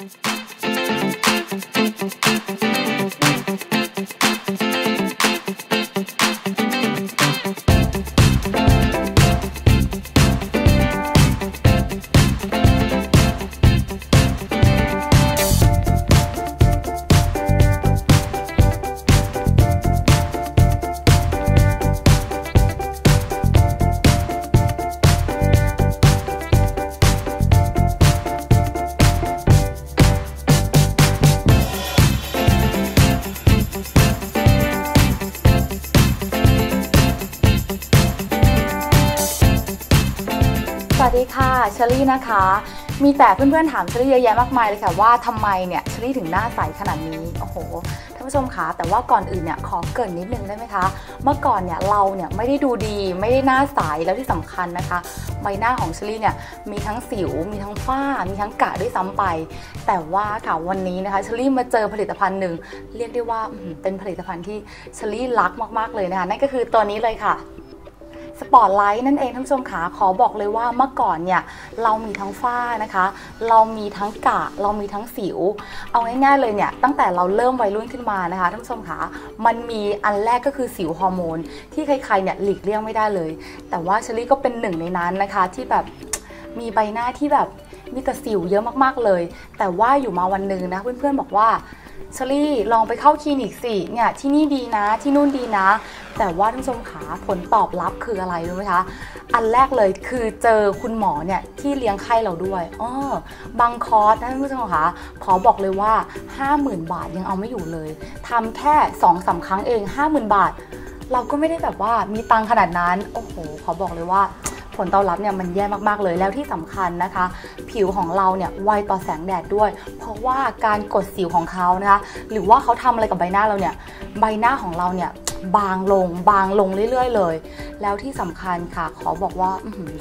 สวั สดีค่ะเชอรี่นะคะ มีแต่เพื่อนๆถามเชอรี่เยอะแยะมากมายเลยค่ะว่าทำไมเนี่ยเชอรี่ถึงหน้าใสขนาดนี้โอ้โหท่านผู้ชมคะแต่ว่าก่อนอื่นเนี่ยขอเกินนิดนึงได้ไหมคะ เมื่อก่อนเนี่ยเราเนี่ยไม่ได้ดูดีไม่ได้หน้าใสแล้วที่สำคัญนะคะ ใบหน้าของเชอรี่เนี่ยมีทั้งสิว มีทั้งฝ้า มีทั้งกระด้วยซ้ำไป แต่ว่าค่ะวันนี้นะคะเชอรี่มาเจอผลิตภัณฑ์หนึ่งเรียกได้ว่าเป็นผลิตภัณฑ์ที่เชอรี่รักมากๆเลยนะคะนั่นก็คือตัวนี้เลยค่ะ สปอร์ตไลท์นั่นเองท่านผู้ชมขาขอบอกเลยว่าเมื่อก่อนเนี่ยเรามีทั้งฝ้านะคะ เรามีทั้งกะเรามีทั้งสิว เอาง่ายๆเลยเนี่ยตั้งแต่เราเริ่มวัยรุ่นขึ้นมานะคะท่านผู้ชมขามันมีอันแรกก็คือสิวฮอร์โมนที่ใครๆเนี่ยหลีกเลี่ยงไม่ได้เลย แต่ว่าเชลี่ก็เป็นหนึ่งในนั้นนะคะที่แบบมีใบหน้าที่แบบมีแต่สิวเยอะมากๆเลย แต่ว่าอยู่มาวันหนึ่งนะเพื่อนๆบอกว่า เชลี่ลองไปเข้าคลินิกสิเนี่ยที่นี่ดีนะที่นู่นดีนะ แต่ว่าท่านผู้ชมขาผลตอบรับคืออะไรรู้ไหมคะอันแรกเลยคือเจอคุณหมอเนี่ยที่เลี้ยงไข้เราด้วยอ้อบางคอร์สนะท่านผู้ชมคะขอบอกเลยว่า 50,000 บาทยังเอาไม่อยู่เลยทำแค่2อสาครั้งเอง 50,000 บาท เราก็ไม่ได้แบบว่ามีตังขนาดนั้น โอ้โห ขอบอกเลยว่า ลตอบรับเนี่ยมันแย่มากๆเลยแล้วที่สำคัญนะคะ ผิวของเราเนี่ยไวต่อแสงแดดด้วย เพราะว่าการกดสิวของเขานะคะ หรือว่าเขาทำอะไรกับใบหน้าเราเนี่ยใบหน้าของเราเนี่ย บางลงบางลงเรื่อยๆ เลย แล้วที่สำคัญค่ะ ขอบอกว่า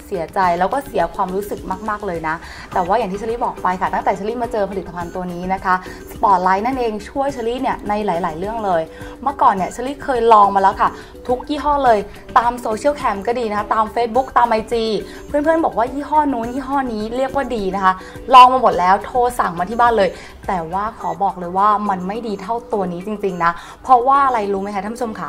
เสียใจแล้วก็เสียความรู้สึกมากๆเลยนะ แต่ว่าอย่างที่เชลี่บอกไปค่ะ ตั้งแต่เชลี่มาเจอผลิตภัณฑ์ตัวนี้นะคะสปอร์ตไลท์นั่นเองช่วยเชลี่เนี่ยในหลาย ๆ เรื่องเลย เมื่อก่อนเนี่ยเชลี่เคยลองมาแล้วค่ะ ทุกยี่ห้อเลยตามโซเชียลแคมก็ดีนะคะ ตาม Facebook ตาม IG เพื่อนๆ บอกว่ายี่ห้อนู้นยี่ห้อนี้เรียกว่าดีนะคะ ลองมาหมดแล้วโทรสั่งมาที่บ้านเลย แต่ว่าขอบอกเลยว่ามันไม่ดีเท่าตัวนี้จริง ๆ นะ เพราะว่าอะไรรู้ไหมคะท่านผู้ชมคะ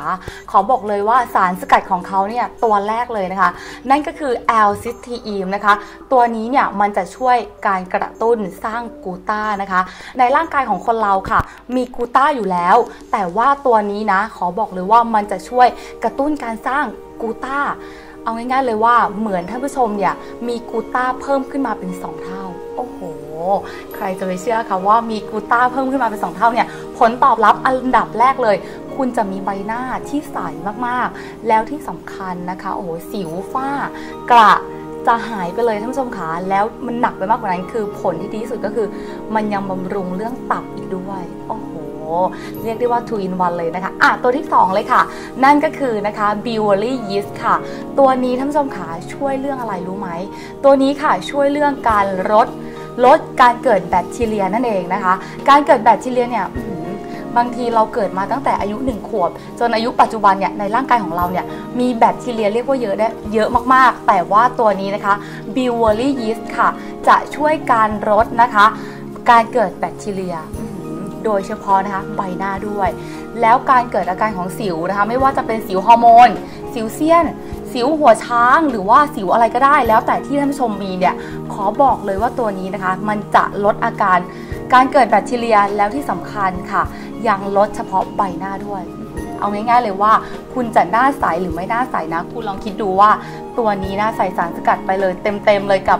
ขอบอกเลยว่าสารสกัดของเขาเนี่ยตัวแรกเลยนะคะ นั่นก็คือแอลซิสทีอีมนะคะ ตัวนี้เนี่ยมันจะช่วยการกระตุ้นสร้างกูต้านะคะ ในร่างกายของคนเราค่ะ มีกูต้าอยู่แล้ว แต่ว่าตัวนี้นะ ขอบอกเลยว่ามันจะช่วยกระตุ้นการสร้างกูต้า เอาง่ายๆเลยว่าเหมือนท่านผู้ชมเนี่ยมีกูต้าเพิ่มขึ้นมาเป็น 2 เท่า โอ้โห ใครจะไปเชื่อคะว่ามีกูต้าเพิ่มขึ้นมาเป็น 2 เท่าเนี่ยผลตอบรับอันดับแรกเลย คุณจะมีใบหน้าที่ใสมากๆ แล้วที่สำคัญนะคะ โอ้โหสิวฝ้ากระจะหายไปเลยท่านผู้ชมคะแล้วมันหนักไปมากกว่านั้นคือผลที่ดีที่สุดก็คือ มันยังบำรุงเรื่องตับอีกด้วยโอ้โหเรียกได้ว่า2 in 1เลยนะคะอะตัวที่ 2 เลยค่ะ นั่นก็คือนะคะ b i w e r y Yeast ค่ะ ตัวนี้ท่านผู้ชมขาช่วยเรื่องอะไรรู้ไหม ตัวนี้ค่ะช่วยเรื่องการลดลดการเกิดแบคทีเรียนั่นเองนะคะ การเกิดแบคทีเรียเนี่ย บางทีเราเกิดมาตั้งแต่อายุ 1 ขวบ จนอายุปัจจุบันเนี่ยในร่างกายของเราเนี่ยมีแบคทีเรียเรียกว่าเยอะได้เยอะมากๆ แต่ว่าตัวนี้นะคะ b i w e r y Yeast ค่ะ จะช่วยการลดนะคะ การเกิดแบคทีเรียโดยเฉพาะนะคะใบหน้าด้วย แล้วการเกิดอาการของสิวนะคะ ไม่ว่าจะเป็นสิวฮอร์โมน สิวเซียน สิวหัวช้าง หรือว่าสิวอะไรก็ได้ แล้วแต่ที่ท่านผู้ชมมีเนี่ยขอบอกเลยว่าตัวนี้นะคะ มันจะลดอาการการเกิดแบคทีเรียแล้วที่สำคัญค่ะ ยังลดเฉพาะใบหน้าด้วย เอาง่ายๆเลยว่า คุณจะหน้าใสหรือไม่หน้าใสนะ คุณลองคิดดูว่า ตัวนี้นะใส่สารสกัดไปเลย เต็มๆเลยกับ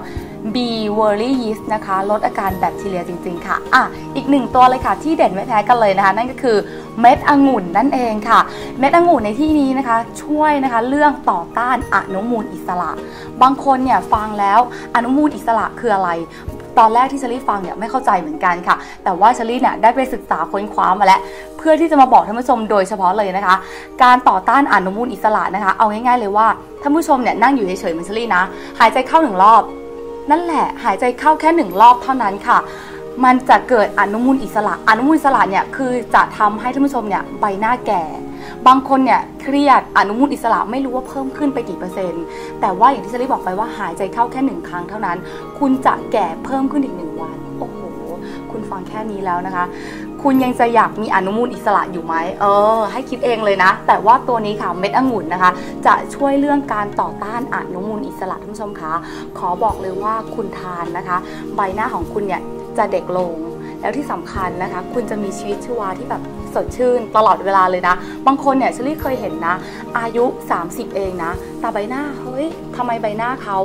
B w o r l y Yeast นะคะ ลดอาการแบคทีเรียจริง ๆ ค่ะ อะ อีกหนึ่งตัวเลยค่ะ ที่เด่นไม่แพ้กันเลยนะคะ นั่นก็คือเม็ดองุ่นนั่นเองค่ะ เม็ดองุ่นในที่นี้นะคะ ช่วยนะคะเรื่องต่อต้านอนุมูลอิสระ บางคนเนี่ยฟังแล้วอนุมูลอิสระคืออะไร ตอนแรกที่เชลี่ฟังเนี่ยไม่เข้าใจเหมือนกันค่ะ แต่ว่าเชลี่เนี่ยได้ไปศึกษาค้นคว้ามาแล้ว เพื่อที่จะมาบอกท่านผู้ชมโดยเฉพาะเลยนะคะ การต่อต้านอนุมูลอิสระนะคะ เอาง่ายๆเลยว่าท่านผู้ชมเนี่ยนั่งอยู่เฉยๆเหมือนเชลี่นะ หายใจเข้าหนึ่งรอบ นั่นแหละหายใจเข้าแค่หนึ่งรอบเท่านั้นค่ะมันจะเกิดอนุมูลอิสระ อนุมูลอิสระเนี่ยคือจะทำให้ท่านผู้ชมเนี่ยใบหน้าแก่ บางคนเนี่ยเครียดอนุมูลอิสระไม่รู้ว่าเพิ่มขึ้นไปกี่เปอร์เซ็นต์ แต่ว่าอย่างที่เชลี่บอกไปว่าหายใจเข้าแค่หนึ่งครั้งเท่านั้น คุณจะแก่เพิ่มขึ้นอีกหนึ่งวัน โอ้โห คุณฟังแค่นี้แล้วนะคะ คุณยังจะอยากมีอนุมูลอิสระอยู่ไหม เออ ให้คิดเองเลยนะ แต่ว่าตัวนี้ค่ะเม็ดองุ่นนะคะ จะช่วยเรื่องการต่อต้านอนุมูลอิสระท่านผู้ชมคะ ขอบอกเลยว่าคุณทานนะคะ ใบหน้าของคุณเนี่ยจะเด็กลง แล้วที่สำคัญนะคะ คุณจะมีชีวิตชีวาที่แบบ สดชื่นตลอดเวลาเลยนะ บางคนเนี่ยเชลี่เคยเห็นนะ อายุ 30 เองนะ แต่ใบหน้าเฮ้ยทำไมใบหน้าเขา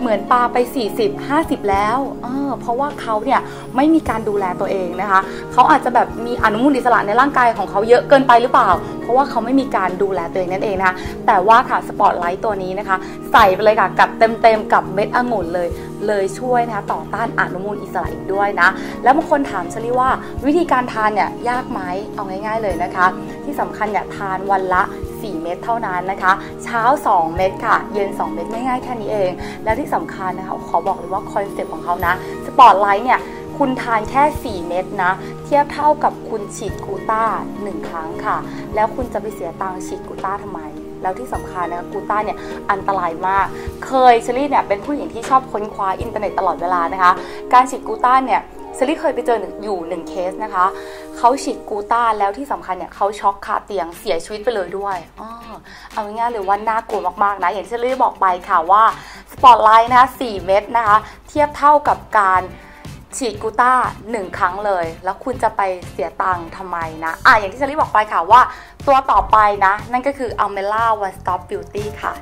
เหมือนปลาไป 40 50 แล้วเออเพราะว่าเขาเนี่ยไม่มีการดูแลตัวเองนะคะเขาอาจจะแบบมีอนุมูลอิสระในร่างกายของเขาเยอะเกินไปหรือเปล่า เพราะว่าเขาไม่มีการดูแลตัวเองนั่นเองนะคะแต่ว่าค่ะสปอตไลท์ตัวนี้นะคะ ใส่ไปเลยค่ะกับเต็มๆกับเม็ดองุ่นเลย เลยช่วยนะคะต่อต้านอนุมูลอิสระอีกด้วยนะ แล้วบางคนถามเชลี่ว่าวิธีการทานเนี่ยยากไหมเอาง่าย ๆเลยนะคะ ที่สำคัญเนี่ยทานวันละ 4 เม็ดเท่านั้นนะคะ เช้า 2 เม็ดค่ะ เย็น 2 เม็ดง่ายๆแค่นี้เอง แล้วที่สำคัญนะคะขอบอกเลยว่าคอนเซ็ปต์ของเขานะสปอตไลท์เนี่ยคุณทานแค่ 4 เม็ดนะ เทียบเท่ากับคุณฉีดกูต้า 1 ครั้งค่ะ แล้วคุณจะไปเสียตังค์ฉีดกูต้าทำไม แล้วที่สำคัญนะคะกูต้าเนี่ยอันตรายมาก เคยเชลี่เนี่ยเป็นผู้หญิงที่ชอบค้นคว้าอินเทอร์เน็ตตลอดเวลานะคะ การฉีดกูต้าเนี่ยเชลี่เคยไปเจออยู่หนึ่งเคสนะคะ เขาฉีดกูต้าแล้วที่สำคัญเนี่ยเขาช็อกคาเตียงเสียชีวิตไปเลยด้วยออเอาง่ายๆเลยว่าน่ากลัวมากๆนะ อย่างที่เชลี่บอกไปค่ะว่าสปอตไลท์นะคะ4เม็ดนะคะ เทียบเท่ากับการ ฉีดกูต้าหนึ่งครั้งเลย แล้วคุณจะไปเสียตังค์ทำไมนะ อะอย่างที่เชลี่บอกไปค่ะว่า ตัวต่อไปนะ นั่นก็คือ Almela One Stop Beauty ค่ะ